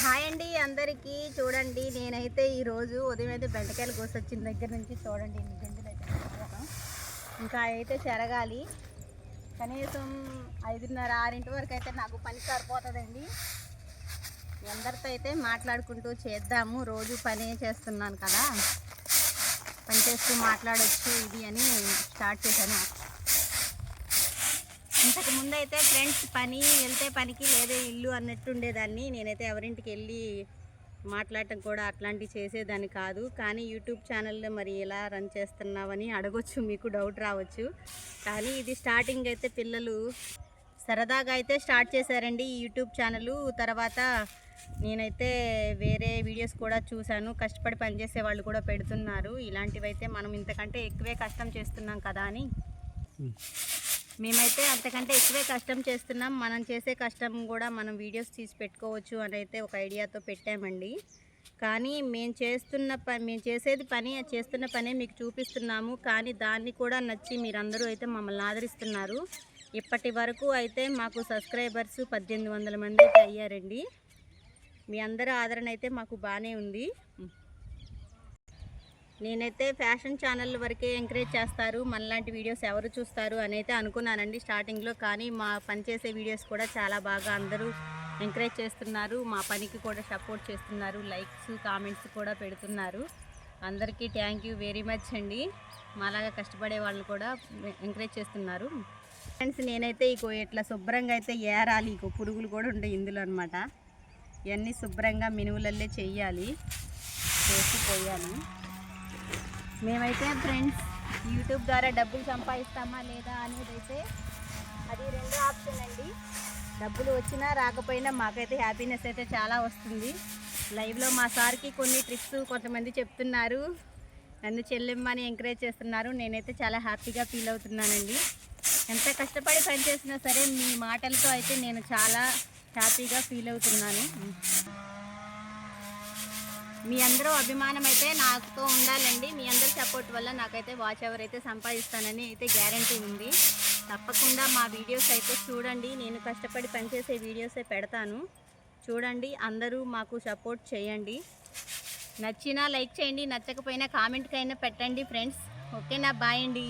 Hi అండి అందరికీ. చూడండి నేనైతే ఈరోజు ఉదయం అయితే బెండకాయలు కోసొచ్చిన దగ్గర నుంచి చూడండి ఇన్ని గింజలు అయితే ఇంకా అయితే చెరగాలి. కనీసం ఐదున్నర ఆరింటి వరకు అయితే నాకు పని సరిపోతుందండి. అందరితో అయితే మాట్లాడుకుంటూ చేద్దాము. రోజు పని చేస్తున్నాను కదా. పని చేస్తూ మాట్లాడొచ్చు ఇది అని స్టార్ట్ చేశాను. ఇంతకు ముందు అయితే ఫ్రెండ్స్ పని వెళ్తే పనికి లేదే ఇల్లు అన్నట్టు ఉండేదాన్ని నేనైతే ఎవరింటికి వెళ్ళి మాట్లాడటం కూడా అట్లాంటివి చేసేదాన్ని కాదు. కానీ యూట్యూబ్ ఛానల్లో మరి ఎలా రన్ చేస్తున్నావని అడగొచ్చు మీకు డౌట్ రావచ్చు. కానీ ఇది స్టార్టింగ్ అయితే పిల్లలు సరదాగా అయితే స్టార్ట్ చేశారండి ఈ యూట్యూబ్ ఛానల్. తర్వాత నేనైతే వేరే వీడియోస్ కూడా చూశాను. కష్టపడి పనిచేసే వాళ్ళు కూడా పెడుతున్నారు. ఇలాంటివైతే మనం ఇంతకంటే ఎక్కువే కష్టం చేస్తున్నాం కదా అని. మేమైతే అంతకంటే ఎక్కువే కష్టం చేస్తున్నాం. మనం చేసే కష్టం కూడా మనం వీడియోస్ తీసి పెట్టుకోవచ్చు అని అయితే ఒక ఐడియాతో పెట్టామండి. కానీ మేము చేస్తున్న పని మేము చేసేది పని చేస్తున్న పనే మీకు చూపిస్తున్నాము. కానీ దాన్ని కూడా నచ్చి మీరందరూ అయితే మమ్మల్ని ఆదరిస్తున్నారు. ఇప్పటి వరకు అయితే మాకు సబ్స్క్రైబర్స్ పద్దెనిమిది వందల మంది అయితే అయ్యారండి. మీ అందరి ఆదరణ అయితే మాకు బాగానే ఉంది. నేనైతే ఫ్యాషన్ ఛానల్ వరకే ఎంకరేజ్ చేస్తారు మనలాంటి వీడియోస్ ఎవరు చూస్తారు అని అయితే అనుకున్నానండి స్టార్టింగ్లో. కానీ మా పనిచేసే వీడియోస్ కూడా చాలా బాగా అందరూ ఎంకరేజ్ చేస్తున్నారు. మా పనికి కూడా సపోర్ట్ చేస్తున్నారు. లైక్స్ కామెంట్స్ కూడా పెడుతున్నారు. అందరికీ థ్యాంక్ యూ వెరీ మచ్ అండి. మాలాగా కష్టపడే వాళ్ళు కూడా ఎంకరేజ్ చేస్తున్నారు. ఫ్రెండ్స్ నేనైతే ఇక ఇట్లా శుభ్రంగా అయితే ఏరాలి. ఇక పురుగులు కూడా ఉంటాయి ఇందులో అనమాట ఇవన్నీ శుభ్రంగా మినువులల్లే చెయ్యాలి. చేసి పోయాలి మేమైతే ఫ్రెండ్స్ యూట్యూబ్ ద్వారా డబ్బులు సంపాదిస్తామా లేదా అనేది అయితే అది రెండో ఆప్షన్ అండి. డబ్బులు వచ్చినా రాకపోయినా మాకైతే హ్యాపీనెస్ అయితే చాలా వస్తుంది. లైవ్లో మా సార్కి కొన్ని ట్రిక్స్ కొంతమంది చెప్తున్నారు. నన్ను చెల్లెమ్మని ఎంకరేజ్ చేస్తున్నారు. నేనైతే చాలా హ్యాపీగా ఫీల్ అవుతున్నానండి. ఎంత కష్టపడి పని చేసినా సరే మీ మాటలతో అయితే నేను చాలా హ్యాపీగా ఫీల్ అవుతున్నాను. మీ అందరూ అభిమానం అయితే నాతో ఉండాలండి. మీ అందరి సపోర్ట్ వల్ల నాకైతే వాచ్ ఎవర్ అయితే సంపాదిస్తానని అయితే గ్యారంటీ ఉంది. తప్పకుండా మా వీడియోస్ అయితే చూడండి. నేను కష్టపడి పనిచేసే వీడియోసే పెడతాను. చూడండి అందరూ మాకు సపోర్ట్ చేయండి. నచ్చినా లైక్ చేయండి నచ్చకపోయినా కామెంట్కైనా పెట్టండి ఫ్రెండ్స్ ఓకేనా బాయ్ అండి.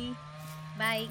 బాయ్